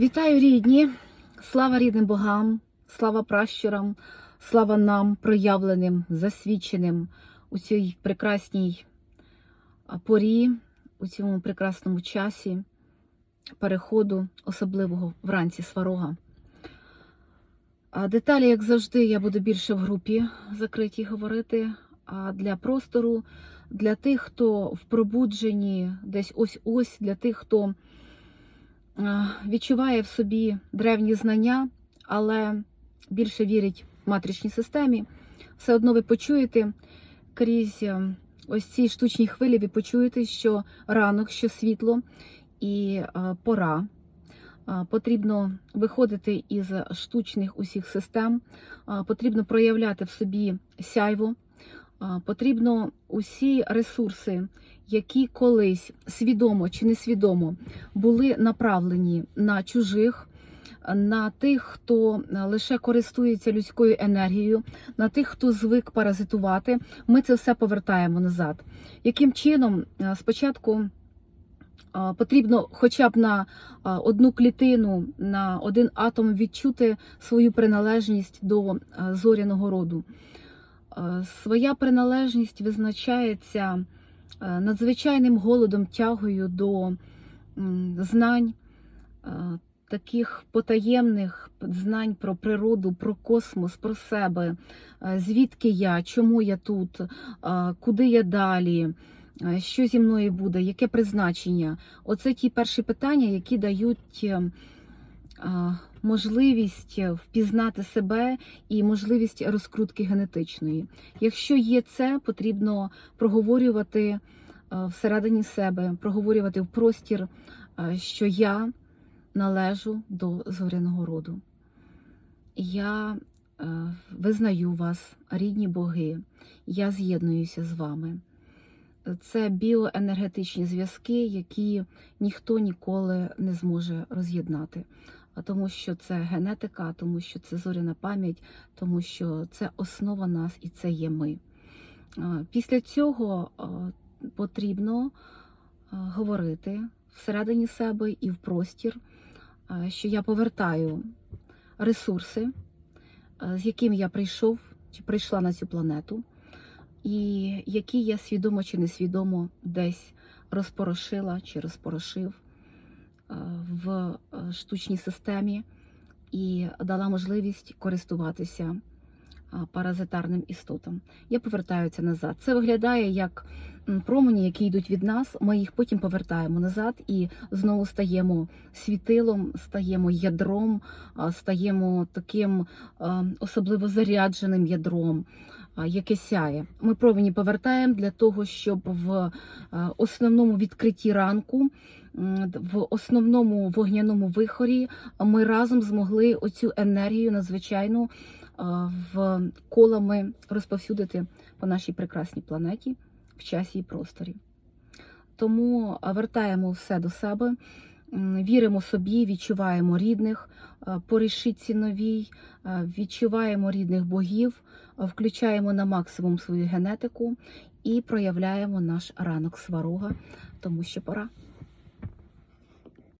Вітаю рідні! Слава рідним богам, слава пращурам, слава нам, проявленим, засвідченим у цій прекрасній порі, у цьому прекрасному часі переходу, особливого вранці сварога. А деталі, як завжди, я буду більше в групі закритій говорити. А для простору, для тих, хто в пробудженні, десь ось-ось, для тих, хто відчуває в собі древні знання, але більше вірить в матричній системі, все одно ви почуєте крізь е, ось ці штучні хвилі, ви почуєте, що ранок, що світло і е, пора. Е, Потрібно виходити із штучних усіх систем, е, потрібно проявляти в собі сяйво, е, потрібно усі ресурси, які колись свідомо чи несвідомо були направлені на чужих, на тих, хто лише користується людською енергією, на тих, хто звик паразитувати, ми це все повертаємо назад. Яким чином спочатку потрібно хоча б на одну клітину, на один атом відчути свою приналежність до зоряного роду. А, Своя приналежність визначається надзвичайним голодом, тягою до знань, таких потаємних знань про природу, про космос, про себе, звідки я, чому я тут, куди я далі. Е, Що зі мною буде, яке призначення? Оце ті перші питання, які дають е, а, можливість впізнати себе і можливість розкрутки генетичної. Якщо є це, потрібно проговорювати е, всередині себе, проговорювати в простір, е, що я належу до зоряного роду. Я е, визнаю вас, рідні боги, я з'єднуюся з вами це біоенергетичні зв'язки, які ніхто ніколи не зможе роз'єднати. Тому що це генетика, тому що це зоряна пам'ять, тому що це основа нас і це є ми. Після цього потрібно говорити всередині себе і в простір, що я повертаю ресурси, з яким я прийшов чи прийшла на цю планету і які я свідомо чи несвідомо десь розпорошила чи розпорошив в е, штучній системі і дала можливість користуватися е, паразитарним істотам. Я повертаю назад. Це виглядає як промені, які йдуть від нас. Ми їх потім повертаємо назад і знову стаємо світилом, стаємо ядром, стаємо таким е, особливо зарядженим ядром яке сяє. Ми промені повертаємо для того, щоб в е, основному відкритті ранку, в основному вогняному вихорі ми разом змогли оцю енергію надзвичайну е, в колами розповсюдити по нашій прекрасній планеті в часі і просторі. Тому е, вертаємо все до себе, віримо собі, відчуваємо рідних е, по решітці новій, е, відчуваємо рідних богів, е, включаємо на максимум свою генетику і проявляємо наш ранок сварога, тому що пора.